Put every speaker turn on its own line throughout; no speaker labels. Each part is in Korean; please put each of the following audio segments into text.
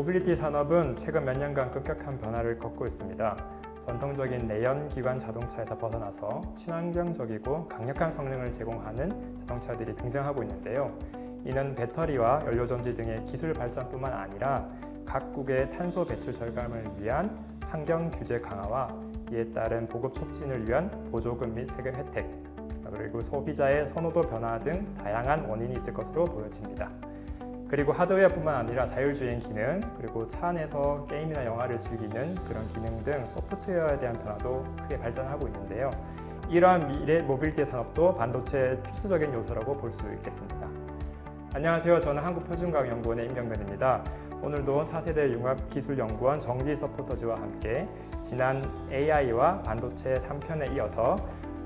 모빌리티 산업은 최근 몇 년간 급격한 변화를 겪고 있습니다. 전통적인 내연 기관 자동차에서 벗어나서 친환경적이고 강력한 성능을 제공하는 자동차들이 등장하고 있는데요. 이는 배터리와 연료 전지 등의 기술 발전뿐만 아니라 각국의 탄소 배출 절감을 위한 환경 규제 강화와 이에 따른 보급 촉진을 위한 보조금 및 세금 혜택, 그리고 소비자의 선호도 변화 등 다양한 원인이 있을 것으로 보여집니다. 그리고 하드웨어뿐만 아니라 자율주행 기능, 그리고 차 안에서 게임이나 영화를 즐기는 그런 기능 등 소프트웨어에 대한 변화도 크게 발전하고 있는데요. 이러한 미래 모빌리티 산업도 반도체의 필수적인 요소라고 볼 수 있겠습니다. 안녕하세요. 저는 한국표준과학연구원의 임경근입니다. 오늘도 차세대 융합기술연구원 정지 서포터즈와 함께 지난 AI와 반도체 3편에 이어서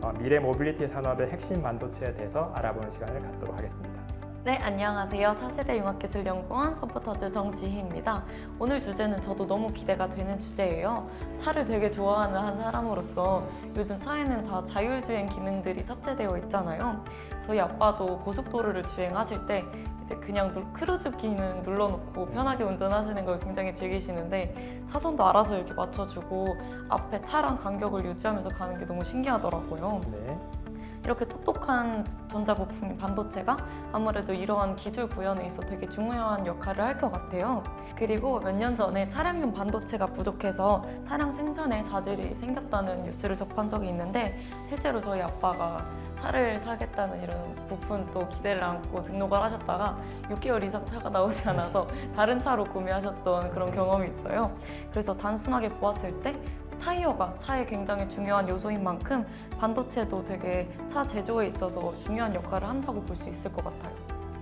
어, 미래 모빌리티 산업의 핵심 반도체에 대해서 알아보는 시간을 갖도록 하겠습니다.
네, 안녕하세요. 차세대 융합기술연구원 서포터즈 정지희입니다. 오늘 주제는 저도 너무 기대가 되는 주제예요. 차를 되게 좋아하는 한 사람으로서 요즘 차에는 다 자율주행 기능들이 탑재되어 있잖아요. 저희 아빠도 고속도로를 주행하실 때 이제 그냥 누- 크루즈 기능 눌러놓고 편하게 운전하시는 걸 굉장히 즐기시는데 차선도 알아서 이렇게 맞춰주고 앞에 차랑 간격을 유지하면서 가는 게 너무 신기하더라고요.
네.
이렇게 똑똑한 전자부품인 반도체가 아무래도 이러한 기술 구현에 있어 되게 중요한 역할을 할 것 같아요. 그리고 몇 년 전에 차량용 반도체가 부족해서 차량 생산에 자질이 생겼다는 뉴스를 접한 적이 있는데 실제로 저희 아빠가 차를 사겠다는 이런 부분 또 기대를 안고 등록을 하셨다가 6개월 이상 차가 나오지 않아서 다른 차로 구매하셨던 그런 경험이 있어요. 그래서 단순하게 보았을 때 타이어가 차에 굉장히 중요한 요소인 만큼 반도체도 되게 차 제조에 있어서 중요한 역할을 한다고 볼 수 있을 것 같아요.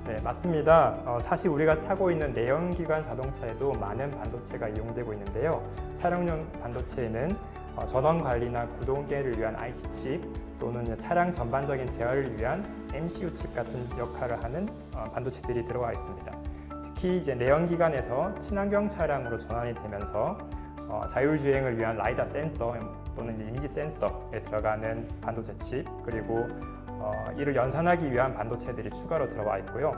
네, 맞습니다. 어, 사실 우리가 타고 있는 내연기관 자동차에도 많은 반도체가 이용되고 있는데요. 차량용 반도체에는 어, 전원 관리나 구동계를 위한 IC 칩 또는 차량 전반적인 제어를 위한 MCU 칩 같은 역할을 하는 어, 반도체들이 들어가 있습니다. 특히 이제 내연기관에서 친환경 차량으로 전환이 되면서 어, 자율주행을 위한 라이다 센서 또는 이미지 센서에 들어가는 반도체 칩 그리고 어, 이를 연산하기 위한 반도체들이 추가로 들어와 있고요.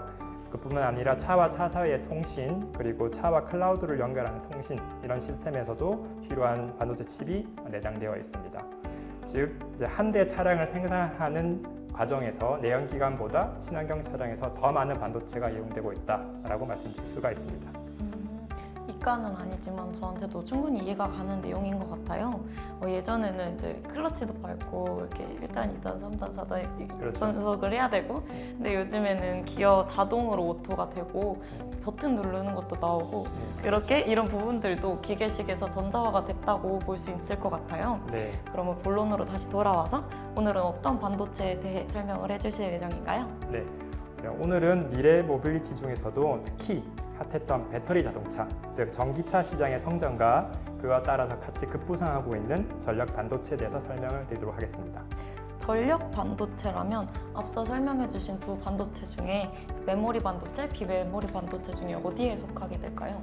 그뿐만 아니라 차와 차 사이의 통신 그리고 차와 클라우드를 연결하는 통신 이런 시스템에서도 필요한 반도체 칩이 내장되어 있습니다. 즉 한 대 차량을 생산하는 과정에서 내연기관보다 친환경 차량에서 더 많은 반도체가 이용되고 있다라고 말씀드릴 수가 있습니다.
음, 이과는 아니지만 저한테도 충분히 이해가 가는 내용인 것 같아요. 어, 예전에는 이제 클러치도 밟고 이렇게 1단, 2단, 3단, 4단
그렇죠.
분석을 해야 되고 근데 요즘에는 기어 자동으로 오토가 되고 버튼 누르는 것도 나오고 이렇게 이런 부분들도 기계식에서 전자화가 됐다고 볼 수 있을 것 같아요.
네,
그러면 본론으로 다시 돌아와서 오늘은 어떤 반도체에 대해 설명을 해주실 예정인가요?
네. 네, 오늘은 미래 모빌리티 중에서도 특히 핫했던 배터리 자동차, 즉 전기차 시장의 성장과 그와 따라서 같이 급부상하고 있는 전력 반도체에 대해서 설명을 드리도록 하겠습니다.
전력 반도체라면 앞서 설명해 주신 두 반도체 중에 메모리 반도체, 비메모리 반도체 중에 어디에 속하게 될까요?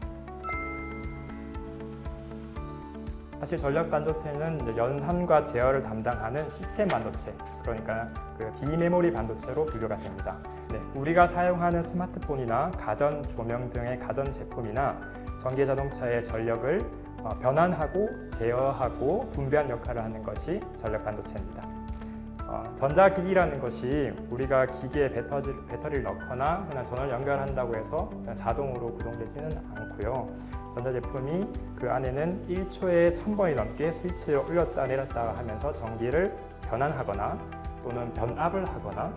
사실 전력 반도체는 연산과 제어를 담당하는 시스템 반도체, 그러니까 그 비메모리 반도체로 분류가 됩니다. 네, 우리가 사용하는 스마트폰이나 가전 조명 등의 가전 제품이나 전기 자동차의 전력을 어, 변환하고 제어하고 분배한 역할을 하는 것이 전력 반도체입니다. 어, 전자기기라는 것이 우리가 기계에 배터리, 배터리를 넣거나 그냥 전원을 연결한다고 해서 자동으로 구동되지는 않고요. 전자제품이 그 안에는 1초에 1000번이 넘게 스위치를 올렸다 내렸다 하면서 전기를 변환하거나 또는 변압을 하거나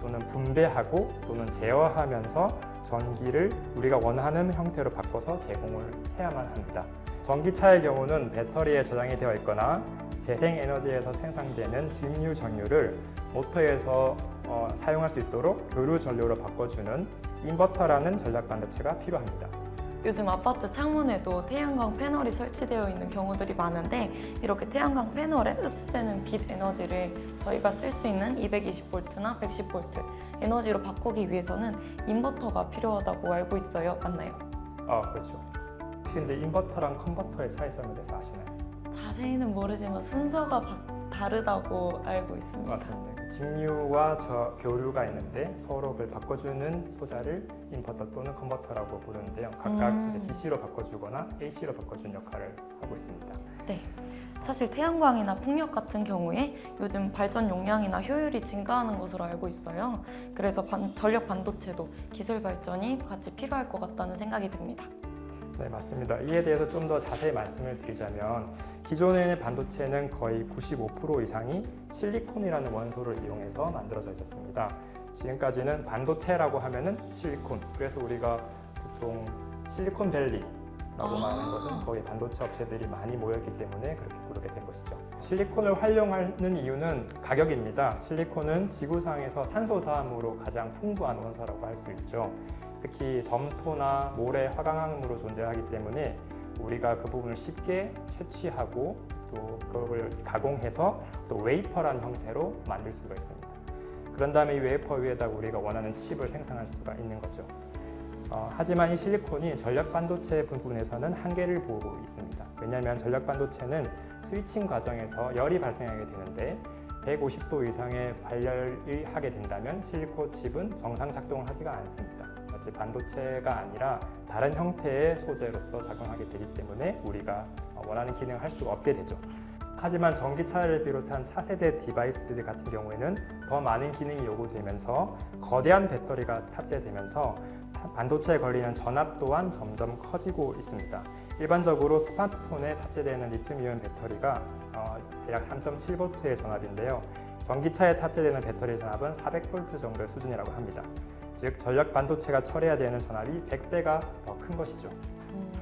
또는 분배하고 또는 제어하면서 전기를 우리가 원하는 형태로 바꿔서 제공을 해야만 합니다. 전기차의 경우는 배터리에 저장이 되어 있거나 재생에너지에서 생산되는 직류 전류를 모터에서 어, 사용할 수 있도록 교류 전류로 바꿔주는 인버터라는 전략 반도체가 필요합니다.
요즘 아파트 창문에도 태양광 패널이 설치되어 있는 경우들이 많은데 이렇게 태양광 패널에 흡수되는 빛 에너지를 저희가 쓸 수 있는 220V나 110V 에너지로 바꾸기 위해서는 인버터가 필요하다고 알고 있어요. 맞나요?
아 그렇죠. 혹시 근데 인버터랑 컨버터의 차이점에 대해서 아시나요?
자세히는 모르지만 순서가 바- 다르다고 알고 있습니다.
맞습니다. 직류와 저 교류가 있는데 서로를 바꿔주는 소자를 인버터 또는 컨버터라고 부르는데요. 각각
음.
이제 DC로 바꿔주거나 AC로 바꿔주는 역할을 하고 있습니다.
사실 태양광이나 풍력 같은 경우에 요즘 발전 용량이나 효율이 증가하는 것으로 알고 있어요. 그래서 반- 전력 반도체도 기술 발전이 같이 필요할 것 같다는 생각이 듭니다.
네, 맞습니다. 이에 대해서 좀 더 자세히 말씀을 드리자면 기존의 반도체는 거의 95% 이상이 실리콘이라는 원소를 이용해서 만들어져 있었습니다. 지금까지는 반도체라고 하면은 실리콘. 그래서 우리가 보통 실리콘밸리 라고
아.
말하는 것은 거기 반도체 업체들이 많이 모였기 때문에 그렇게 부르게 된 것이죠. 실리콘을 활용하는 이유는 가격입니다. 실리콘은 지구상에서 산소 다음으로 가장 풍부한 원소라고 할 수 있죠. 특히 점토나 모래, 화강암으로 존재하기 때문에 우리가 그 부분을 쉽게 채취하고 또 그걸 가공해서 또 웨이퍼라는 형태로 만들 수가 있습니다. 그런 다음에 이 웨이퍼 위에다가 우리가 원하는 칩을 생산할 수가 있는 거죠. 어, 하지만 이 실리콘이 전력 반도체 부분에서는 한계를 보고 있습니다. 왜냐하면 전력 반도체는 스위칭 과정에서 열이 발생하게 되는데 150도 이상의 발열이 하게 된다면 실리콘 칩은 정상 작동을 하지가 않습니다. 마치 반도체가 아니라 다른 형태의 소재로서 작용하게 되기 때문에 우리가 어, 원하는 기능을 할 수가 없게 되죠. 하지만 전기차를 비롯한 차세대 디바이스 같은 경우에는 더 많은 기능이 요구되면서 거대한 배터리가 탑재되면서 타- 반도체에 걸리는 전압 또한 점점 커지고 있습니다. 일반적으로 스마트폰에 탑재되는 리튬이온 배터리가 어, 대략 3.7V의 전압인데요. 전기차에 탑재되는 배터리 전압은 400V 정도의 수준이라고 합니다. 즉 전력 반도체가 처리해야 되는 전압이 100배가 더 큰 것이죠.
음.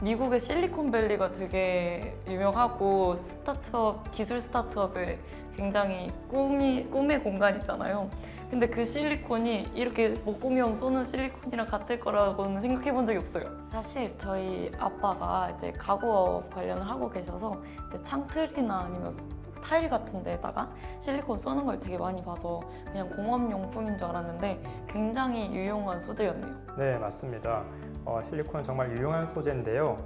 미국의 실리콘밸리가 되게 유명하고 스타트업 기술 스타트업의 굉장히 꿈이 꿈의 공간이잖아요. 근데 그 실리콘이 이렇게 못 보면 쏘는 실리콘이랑 같을 거라고는 생각해 본 적이 없어요. 사실 저희 아빠가 이제 가구업 관련을 하고 계셔서 이제 창틀이나 아니면 타일 같은 데다가 실리콘 쏘는 걸 되게 많이 봐서 그냥 공업용품인 줄 알았는데 굉장히 유용한 소재였네요.
네, 맞습니다. 어, 실리콘은 정말 유용한 소재인데요.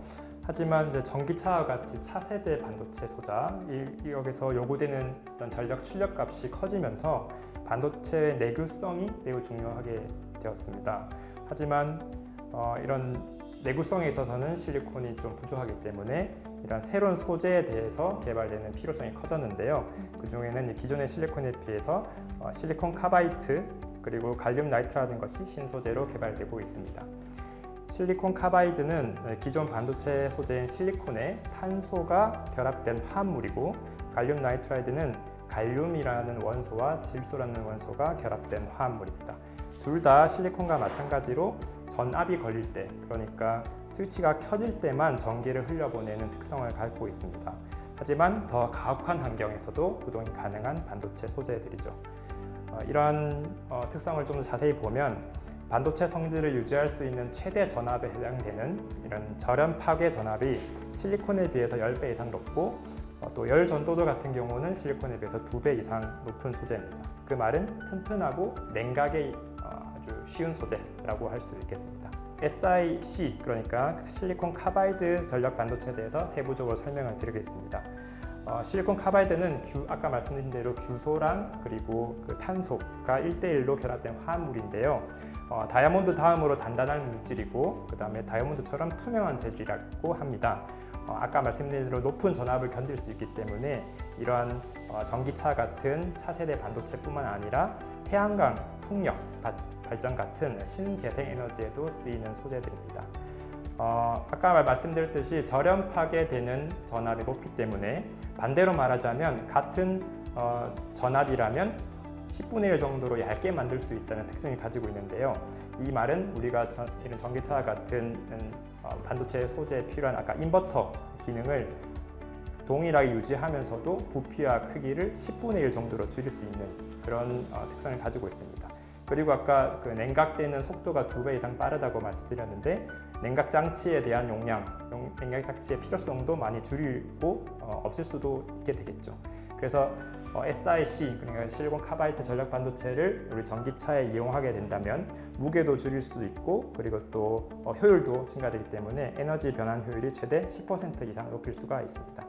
하지만 이제 전기차와 같이 차세대 반도체 소자 이, 이 여기서 요구되는 어떤 전력 출력 값이 커지면서 반도체의 내구성이 매우 중요하게 되었습니다. 하지만 어, 이런 내구성에 있어서는 실리콘이 좀 부족하기 때문에 이런 새로운 소재에 대해서 개발되는 필요성이 커졌는데요. 그 중에는 이 기존의 실리콘에 비해서 어, 실리콘 카바이트 그리고 갈륨 나이트라는 것이 신소재로 개발되고 있습니다. 실리콘 카바이드는 기존 반도체 소재인 실리콘에 탄소가 결합된 화합물이고 갈륨 나이트라이드는 갈륨이라는 원소와 질소라는 원소가 결합된 화합물입니다. 둘 다 실리콘과 마찬가지로 전압이 걸릴 때, 그러니까 스위치가 켜질 때만 전기를 흘려보내는 특성을 갖고 있습니다. 하지만 더 가혹한 환경에서도 구동이 가능한 반도체 소재들이죠. 어, 이러한 어, 특성을 좀더 자세히 보면 반도체 성질을 유지할 수 있는 최대 전압에 해당되는 이런 절연 파괴 전압이 실리콘에 비해서 10배 이상 높고 어, 또 열 전도도 같은 경우는 실리콘에 비해서 2배 이상 높은 소재입니다. 그 말은 튼튼하고 냉각에 어, 아주 쉬운 소재라고 할 수 있겠습니다. SiC 그러니까 실리콘 카바이드 전력 반도체에 대해서 세부적으로 설명을 드리겠습니다. 어, 실리콘 카바이드는 규, 아까 말씀드린 대로 규소랑 그리고 그 탄소가 1대1로 결합된 화합물인데요. 어, 다이아몬드 다음으로 단단한 물질이고 그 다음에 다이아몬드처럼 투명한 재질이라고 합니다. 어, 아까 말씀드린 대로 높은 전압을 견딜 수 있기 때문에 이러한 어, 전기차 같은 차세대 반도체뿐만 아니라 태양광, 풍력, 바- 발전 같은 신재생 에너지에도 쓰이는 소재들입니다. 어, 아까 말씀드렸듯이 절연 파괴되는 전압이 높기 때문에 반대로 말하자면 같은 어, 전압이라면 10분의 1 정도로 얇게 만들 수 있다는 특징을 가지고 있는데요. 이 말은 우리가 전, 이런 전기차와 같은 어, 반도체 소재에 필요한 아까 인버터 기능을 동일하게 유지하면서도 부피와 크기를 10분의 1 정도로 줄일 수 있는 그런 어, 특성을 가지고 있습니다. 그리고 아까 그 냉각되는 속도가 두 배 이상 빠르다고 말씀드렸는데 냉각 장치에 대한 용량, 용- 냉각 장치의 필요성도 많이 줄이고 어, 없앨 수도 있게 되겠죠. 그래서 어, SiC 그러니까 실리콘 카바이트 전력 반도체를 우리 전기차에 이용하게 된다면 무게도 줄일 수도 있고 그리고 또 어, 효율도 증가되기 때문에 에너지 변환 효율이 최대 10% 이상 높일 수가 있습니다.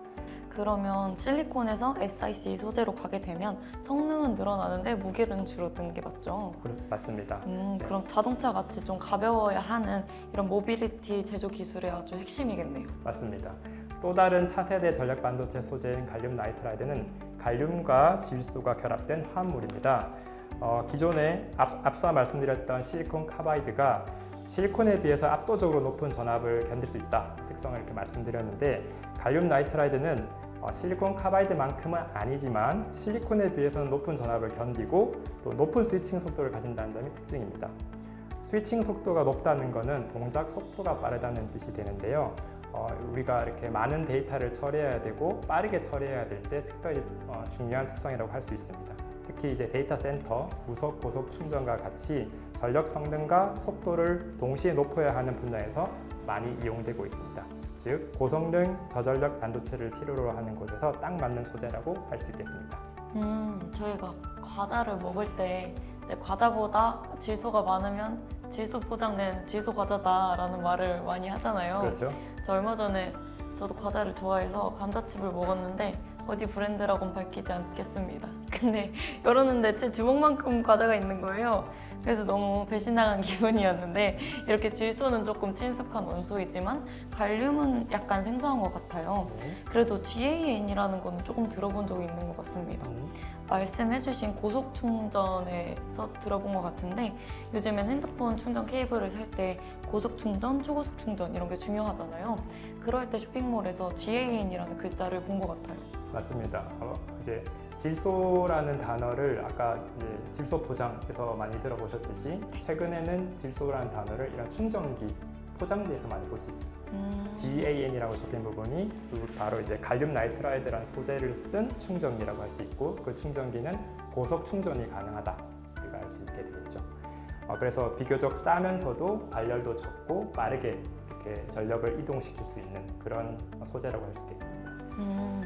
그러면 실리콘에서 SiC 소재로 가게 되면 성능은 늘어나는데 무게는 줄어드는 게 맞죠?
그렇- 맞습니다.
음, 그럼 자동차 같이 좀 가벼워야 하는 이런 모빌리티 제조 기술의 아주 핵심이겠네요.
맞습니다. 또 다른 차세대 전력 반도체 소재인 갈륨 나이트라이드는 갈륨과 질소가 결합된 화합물입니다. 어, 기존에 앞, 앞서 말씀드렸던 실리콘 카바이드가 실리콘에 비해서 압도적으로 높은 전압을 견딜 수 있다 특성을 이렇게 말씀드렸는데 갈륨 나이트라이드는 어, 실리콘 카바이드만큼은 아니지만 실리콘에 비해서는 높은 전압을 견디고 또 높은 스위칭 속도를 가진다는 점이 특징입니다. 스위칭 속도가 높다는 것은 동작 속도가 빠르다는 뜻이 되는데요. 어, 우리가 이렇게 많은 데이터를 처리해야 되고 빠르게 처리해야 될 때 특별히 어, 중요한 특성이라고 할 수 있습니다. 특히 이제 데이터 센터, 무속 고속 충전과 같이 전력 성능과 속도를 동시에 높여야 하는 분야에서 많이 이용되고 있습니다. 즉 고성능 저전력 반도체를 필요로 하는 곳에서 딱 맞는 소재라고 할 수 있겠습니다.
음, 저희가 과자를 먹을 때 네, 과자보다 질소가 많으면 질소 포장된 질소 과자다라는 말을 많이 하잖아요.
그렇죠?
저 얼마 전에 저도 과자를 좋아해서 감자칩을 먹었는데 어디 브랜드라고는 밝히지 않겠습니다. 근데 열었는데 제 주먹만큼 과자가 있는 거예요. 그래서 너무 배신당한 기분이었는데 이렇게 질소는 조금 친숙한 원소이지만 갈륨은 약간 생소한 것 같아요.
네.
그래도 GAN이라는 거는 조금 들어본 적이 있는 것 같습니다.
음,
말씀해주신 고속 충전에서 들어본 것 같은데 요즘엔 핸드폰 충전 케이블을 살 때 고속 충전, 초고속 충전 이런 게 중요하잖아요. 그럴 때 쇼핑몰에서 GAN이라는 글자를 본 것 같아요.
맞습니다. 어, 이제 질소라는 단어를 아까 질소 포장에서 많이 들어보셨듯이 최근에는 질소라는 단어를 이런 충전기 포장지에서 많이 볼 수 있어요.
음,
GAN이라고 적힌 부분이 그 바로 이제 갈륨 나이트라이드라는 소재를 쓴 충전기라고 할 수 있고 그 충전기는 고속 충전이 가능하다 우리가 알 수 있게 되겠죠. 어, 그래서 비교적 싸면서도 발열도 적고 빠르게 이렇게 전력을 이동시킬 수 있는 그런 소재라고 할 수 있겠습니다.
음,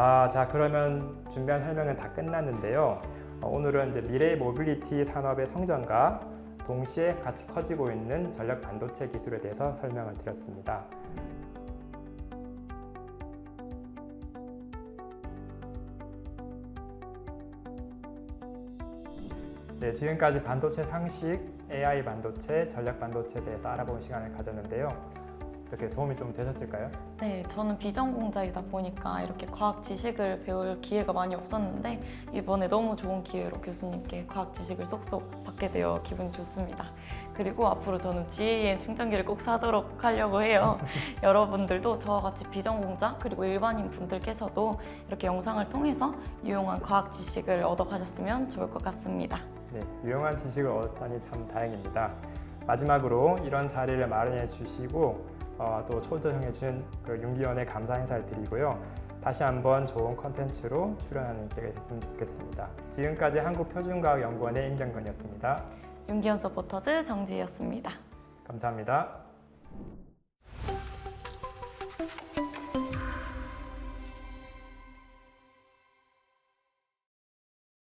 아, 자 그러면 준비한 설명은 다 끝났는데요. 어, 오늘은 이제 미래 모빌리티 산업의 성장과 동시에 같이 커지고 있는 전력 반도체 기술에 대해서 설명을 드렸습니다. 네, 지금까지 반도체 상식, AI 반도체, 전력 반도체에 대해서 알아본 시간을 가졌는데요. 어떻게 도움이 좀 되셨을까요?
네, 저는 비전공자이다 보니까 이렇게 과학 지식을 배울 기회가 많이 없었는데 이번에 너무 좋은 기회로 교수님께 과학 지식을 쏙쏙 받게 되어 기분이 좋습니다. 그리고 앞으로 저는 GAN 충전기를 꼭 사도록 하려고 해요. 여러분들도 저와 같이 비전공자 그리고 일반인 분들께서도 이렇게 영상을 통해서 유용한 과학 지식을 얻어 가셨으면 좋을 것 같습니다.
네, 유용한 지식을 얻었다니 참 다행입니다. 마지막으로 이런 자리를 마련해 주시고 어, 또 초대해 주신 그 윤기원에 감사 인사를 드리고요. 다시 한번 좋은 컨텐츠로 출연하는 기회가 있었으면 좋겠습니다. 지금까지 한국표준과학연구원의 임정근이었습니다.
윤기현 서포터즈 정지희였습니다.
감사합니다.